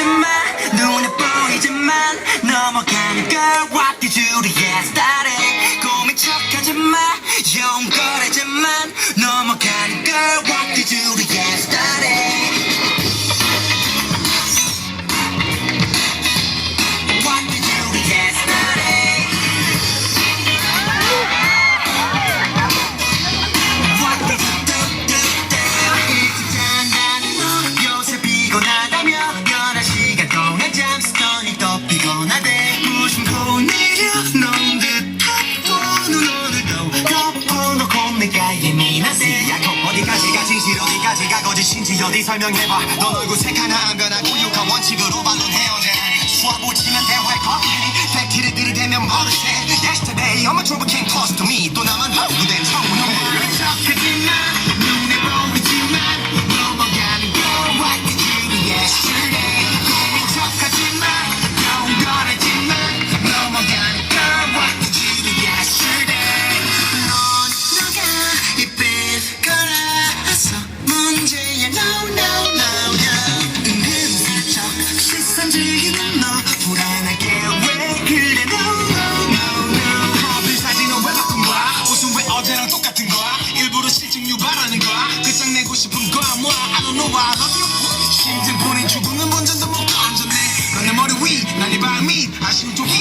척하지마 눈에 보이지만 넘어가는 걸 What did you do yesterday 고민 척하지마 용거리지만 넘어가는 걸 What did you do yesterday 거짓인지 어디 설명해봐. 넌 얼굴 색 하나 안 변하고 육한 원칙으로 반론 해오네 수화 붙이면 대화의 커피 팩트를 들이대면 머리새 Yesterday I'm a trouble king 갈증 유발하는 거야. 끝장내고 싶은 거야 뭐야. I don't know why I love you. 힘든 본인 죽음은 먼저 더 먹고 앉았네. 너는 머리 위 난네 발밑. 아쉬운 독이